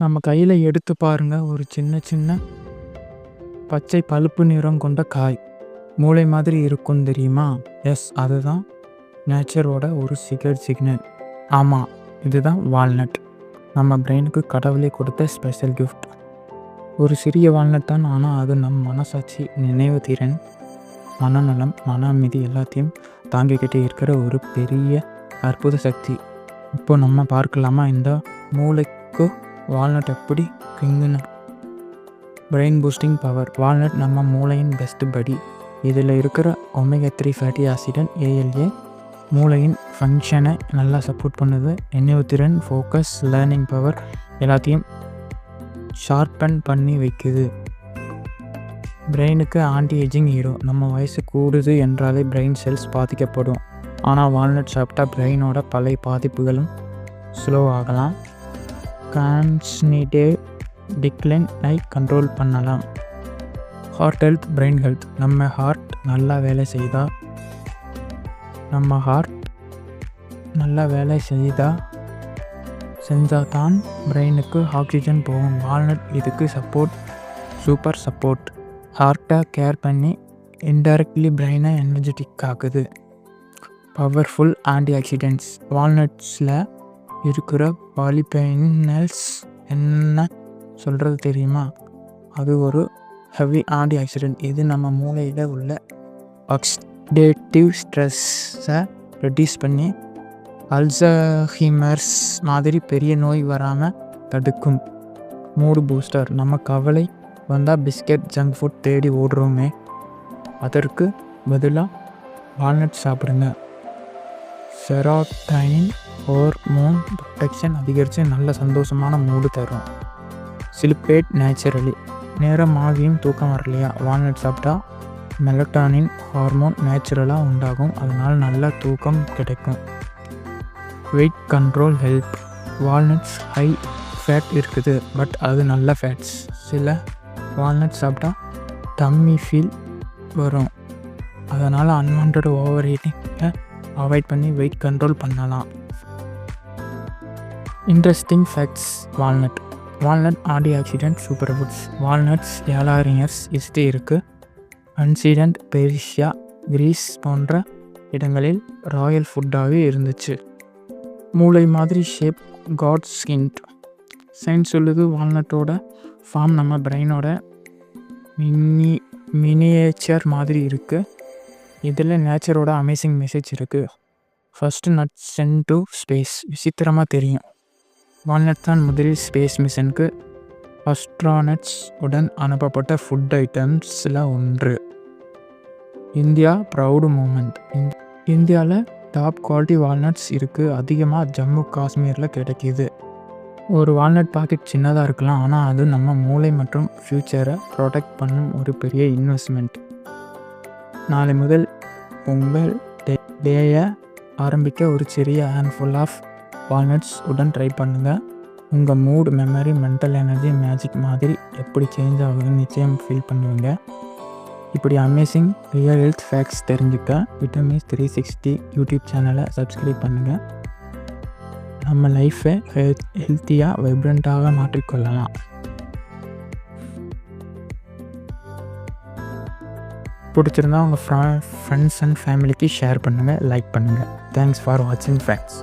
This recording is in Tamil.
நம்ம கையில் எடுத்து பாருங்கள் ஒரு சின்ன சின்ன பச்சை பழுப்பு நிறம் கொண்ட காய். மூளை மாதிரி இருக்கும் தெரியுமா? எஸ் அதுதான் நேச்சரோட ஒரு சீக்ரெட் சிக்னல் ஆமாம் இதுதான் வால்நட் நம்ம பிரெயினுக்கு கடவுளே கொடுத்த ஸ்பெஷல் கிஃப்ட் ஒரு சிறிய வால்நட் தான் ஆனால் அது நம் மனசாட்சி நினைவு திறன் மனநலம் மன அமைதி எல்லாத்தையும் தாங்கிக்கிட்டே இருக்கிற ஒரு பெரிய அற்புத சக்தி. இப்போ நம்ம பார்க்கலாமா? இந்த மூளைக்கு வால்நட் எப்படி கிங்குன்னு? பிரெயின் பூஸ்டிங் பவர் வால்நட் நம்ம மூளையின் பெஸ்ட் படி இதில் இருக்கிற ஒமேகா த்ரீ ஃபேட்டி ஆசிடன் ஏஎல்ஏ மூளையின் ஃபங்க்ஷனை நல்லா சப்போர்ட் பண்ணுது. நினைவு திறன் ஃபோக்கஸ் லேர்னிங் பவர் எல்லாத்தையும் ஷார்பன் பண்ணி வைக்குது. பிரெயினுக்கு ஆன்டி ஏஜிங் ஹீரோ நம்ம வயசு கூடுது என்றாலே பிரெயின் செல்ஸ் பாதிக்கப்படும். ஆனால் வால்நட் சாப்பிட்டா பிரெயினோட பழைய பாதிப்புகளும் ஸ்லோ ஆகலாம். கான்ஸ்னிடேவ் டிக்ளைனை கண்ட்ரோல் பண்ணலாம். ஹார்ட் ஹெல்த் பிரெயின் ஹெல்த் நம்ம ஹார்ட் நல்லா வேலை செய்தால் நம்ம ஹார்ட் நல்லா வேலை செய்தால் செஞ்சால் தான் பிரெயினுக்கு ஆக்சிஜன் போகும். வால்நட் இதுக்கு சப்போர்ட் சூப்பர் சப்போர்ட் ஹார்ட்டை கேர் பண்ணி இன்டைரக்ட்லி பிரெயினை எனர்ஜெட்டிக் ஆகுது பவர்ஃபுல் ஆன்டி ஆக்சிடென்ட்ஸ் வால்நட்ஸில் இருக்கிற பாலிபெனல்ஸ் என்ன சொல்கிறது தெரியுமா? அது ஒரு ஹெவி ஆன்டி ஆக்சிடென்ட் இது நம்ம மூளையில் உள்ள ஆக்சிடேட்டிவ் ஸ்ட்ரெஸ்ஸை ரெடியூஸ் பண்ணி அல்சஹிமர்ஸ் மாதிரி பெரிய நோய் வராமல் தடுக்கும். மூடு பூஸ்டர் நம்ம கவலை வந்தால் பிஸ்கெட் ஜங்க் ஃபுட் தேடி ஓடுறோமே. அதற்கு பதிலாக வால்நட் சாப்பிடுங்க. செராட்டைன் ஹோர்மோன் ப்ரொடெக்ஷன் அதிகரித்து நல்ல சந்தோஷமான மூடு தரும். சிலிப்பேட் நேச்சுரலி நேரம் ஆகியும் தூக்கம் வரலையா? வால்நட் சாப்பிட்டா மெலட்டானின் ஹார்மோன் நேச்சுரலாக உண்டாகும். அதனால் நல்ல தூக்கம் கிடைக்கும். Weight control help walnuts high fat இருக்குது. பட் அது நல்ல ஃபேட்ஸ் சில வால்நட் சாப்பிட்டா டம்மி ஃபீல் வரும். அதனால் அன்வான்ட் ஓவர் ஈட்டிங்கை அவாய்ட் பண்ணி வெயிட் கண்ட்ரோல் பண்ணலாம். Interesting facts walnut walnut antioxidant super foods walnuts ஏழாயிரம் இயர்ஸ் ஹிஸ்ட்ரி இருக்குது அன்சிடென்ட் பெரிஷியா கிரீஸ் போன்ற இடங்களில் ராயல் ஃபுட்டாகவே இருந்துச்சு. மூளை மாதிரி ஷேப் காட் ஸ்கின்ட் சயின்ஸ் சொல்லுது வால்நட்டோட ஃபார்ம் நம்ம பிரெயினோட மினி மினியேச்சர் மாதிரி இருக்குது இதில் நேச்சரோட அமேசிங் மெசேஜ் இருக்குது first nut sent to space விசித்திரமாக தெரியும். வால்நட் தான் முதலில் ஸ்பேஸ் மிஷனுக்கு அஸ்ட்ரானட்ஸ் உடன் அனுப்பப்பட்ட ஃபுட் ஐட்டம்ஸில் ஒன்று. இந்தியா ப்ரௌடு மூமெண்ட் இந்தியாவில் டாப் குவாலிட்டி வால்நட்ஸ் இருக்குது அதிகமாக ஜம்மு காஷ்மீரில் கிடைக்கிது. ஒரு வால்நட் பாக்கெட் சின்னதாக இருக்கலாம் ஆனால் அது நம்ம மூளை மற்றும் ஃப்யூச்சரை ப்ரொடெக்ட் பண்ணும் ஒரு பெரிய இன்வெஸ்ட்மெண்ட் நாளை முதல் உங்கள் டே டேயை ஆரம்பிக்க ஒரு சிறிய ஹேண்ட்ஃபுல் ஆஃப் வால்நட்ஸ் உடன் ட்ரை பண்ணுங்கள் உங்கள் mood memory mental energy magic மாதிரி எப்படி சேஞ்ச் ஆகுதுன்னு நிச்சயம் ஃபீல் பண்ணுவீங்க. இப்படி அமேசிங் ரியல் ஹெல்த் ஃபேக்ட்ஸ் தெரிஞ்சுக்க விட்டமின்ஸ் த்ரீ சிக்ஸ்டி யூடியூப் சேனலை சப்ஸ்கிரைப் பண்ணுங்கள் நம்ம லைஃப்பை ஹெல்த் ஹெல்த்தியாக வைப்ரண்ட்டாக மாற்றிக்கொள்ளலாம். பிடிச்சிருந்தா உங்கள் ஃப்ரெண்ட்ஸ் அண்ட் ஃபேமிலிக்கு ஷேர் பண்ணுங்கள் லைக் பண்ணுங்கள் தேங்க்ஸ் ஃபார் வாட்சிங் ஃபேக்ஸ்